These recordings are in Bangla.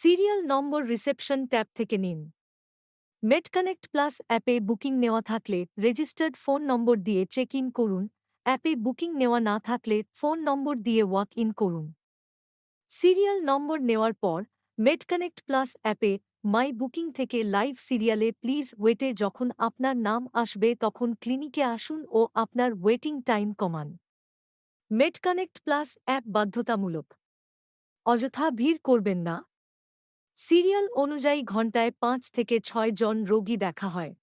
সিরিয়াল নম্বর রিসেপশন ট্যাব থেকে নিন। মেডকানেক্ট প্লাস অ্যাপে বুকিং নেওয়া থাকলে রেজিস্টার্ড ফোন নম্বর দিয়ে চেক ইন করুন। অ্যাপে বুকিং নেওয়া না থাকলে ফোন নম্বর দিয়ে ওয়াক ইন করুন। সিরিয়াল নম্বর নেওয়ার পর মেডকানেক্ট প্লাস অ্যাপে মাই বুকিং থেকে লাইভ সিরিয়ালে প্লিজ ওয়েটে যখন আপনার নাম আসবে তখন ক্লিনিকে আসুন ও আপনার ওয়েটিং টাইম কমান। মেডকানেক্ট প্লাস অ্যাপ বাধ্যতামূলক। অযথা ভিড় করবেন না। সিরিয়াল অনুযায়ী ঘণ্টায় পাঁচ থেকে ছয় জন রোগী দেখা হয়।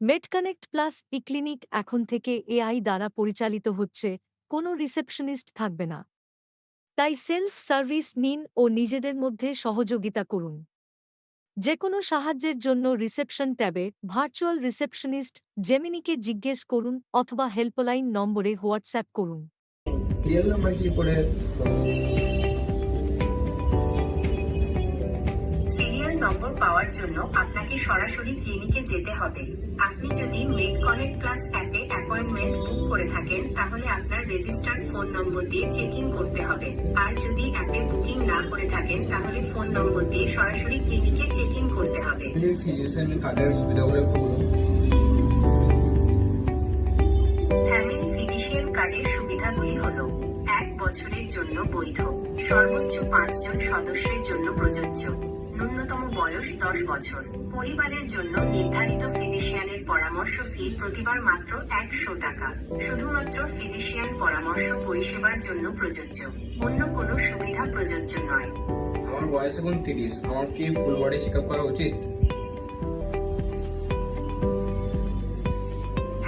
মেডকানেক্ট প্লাস ই ক্লিনিক এখন থেকে এআই দ্বারা পরিচালিত হচ্ছে, কোনো রিসেপশনিস্ট থাকবে না। তাই সেলফ সার্ভিস নিন ও নিজেদের মধ্যে সহযোগিতা করুন। যে কোনো সাহায্যের জন্য রিসেপশন ট্যাবে ভার্চুয়াল রিসেপশনিস্ট জেমিনিকে জিজ্ঞেস করুন অথবা হেল্পলাইন নম্বরে হোয়াটসঅ্যাপ করুন। নাম্বার পাওয়ার জন্য আপনাকে সরাসরি ক্লিনিকে যেতে হবে। আপনি যদি মেড কানেক্ট প্লাস অ্যাপে অ্যাপয়েন্টমেন্ট বুক করে থাকেন তাহলে আপনার রেজিস্টার্ড ফোন নম্বর দিয়ে চেক ইন করতে হবে। আর যদি অ্যাপে বুকিং না করে থাকেন তাহলে ফোন নম্বর দিয়ে সরাসরি ক্লিনিকে চেক ইন করতে হবে। ফ্যামিলি ফিজিশিয়ান কার্ডের সুবিধাগুলি হল এক বছরের জন্য বৈধ সর্বোচ্চ পাঁচজন সদস্যের জন্য প্রযোজ্য ন্যূনতম বয়স দশ বছর। পরিবারের জন্য নির্ধারিত ফিজিশিয়ানের পরামর্শ ফি প্রতিবার মাত্র একশো টাকা। শুধুমাত্র ফিজিশিয়ান পরামর্শ পরিষেবার জন্য প্রযোজ্য। অন্য কোনো সুবিধা প্রযোজ্য নয়। আমার বয়স এখন তিরিশ। আমার কি ফুল বডি চেক করা উচিত?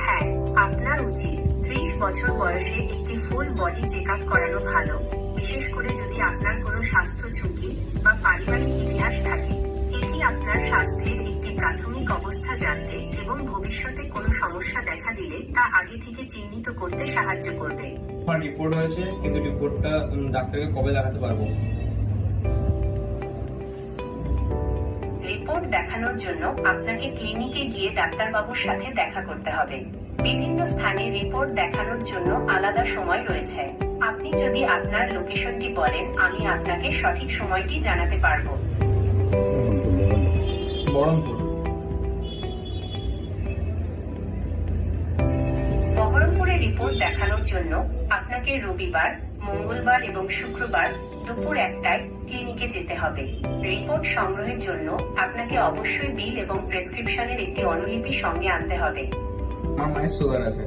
হ্যাঁ আপনার উচিত। ত্রিশ বছর বয়সে একটি ফুল বডি চেক আপ করানো ভালো। বিশেষ করে যদি আপনার কোনো স্বাস্থ্য ঝুঁকি বা পারিবারিক ইতিহাস থাকে। আপনার স্বাস্থ্যের একটি প্রাথমিক অবস্থা জানতে এবং ভবিষ্যতে কোনো সমস্যা দেখা দিলে তা আগে থেকে চিহ্নিত করতে সাহায্য করবে। আমার রিপোর্ট হয়েছে কিন্তু রিপোর্টটা ডাক্তারকে কবে দেখাতে পারব? রিপোর্ট দেখানোর জন্য আপনাকে ক্লিনিকে গিয়ে ডাক্তারবাবুর সাথে দেখা করতে হবে। বিভিন্ন স্থানে রিপোর্ট দেখানোর জন্য আলাদা সময় রয়েছে। আপনি যদি আপনার লোকেশনটি বলেন আমি আপনাকে সঠিক সময়টি জানাতে পারব। বহরমপুর বহরমপুরে রিপোর্ট দেখানোর জন্য আপনাকে রবিবার মঙ্গলবার এবং শুক্রবার দুপুর একটায় ক্লিনিকে যেতে হবে। রিপোর্ট সংগ্রহের জন্য আপনাকে অবশ্যই বিল এবং প্রেসক্রিপশনের একটি অনুলিপি সঙ্গে আনতে হবে। আমার মায়ের সুগার আছে।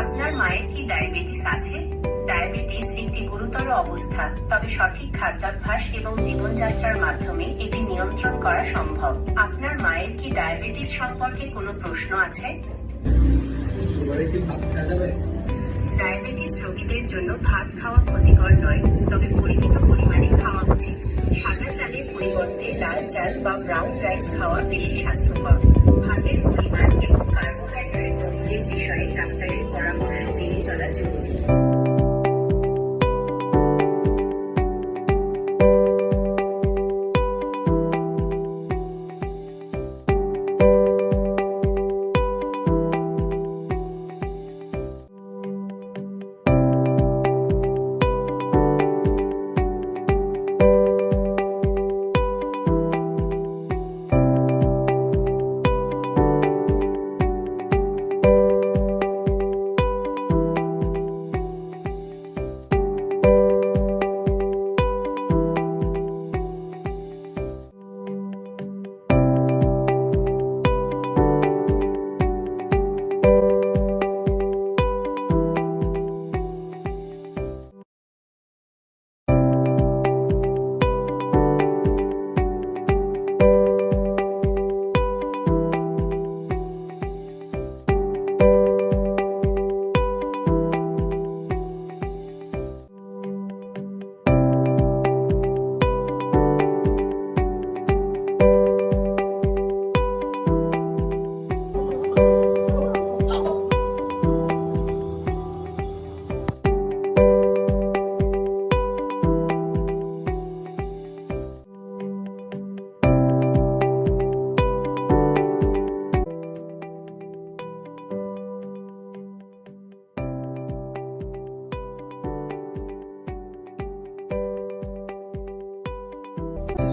আপনার মায়ের কি ডায়াবেটিস আছে? অবস্থা তবে সঠিক খাদ্যাভ্যাস এবং জীবনযাত্রার মাধ্যমে এটি নিয়ন্ত্রণ করা সম্ভব। আপনার মায়ের কি ডায়াবেটিস সম্পর্কে কোনো প্রশ্ন আছে? ডায়াবেটিস রোগীদের জন্য ভাত খাওয়া ক্ষতিকর নয়, তবে পরিমিত পরিমাণে খাওয়া উচিত। সাদা চালের পরিবর্তে লাল চাল বা ব্রাউন রাইস খাওয়া বেশি স্বাস্থ্যকর। ভাতের পরিমাণ এবং কার্বোহাইড্রেট বিষয়ে ডাক্তারের পরামর্শ মেনে চলা জরুরি।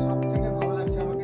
সব থেকে ভালো লাগছে আমার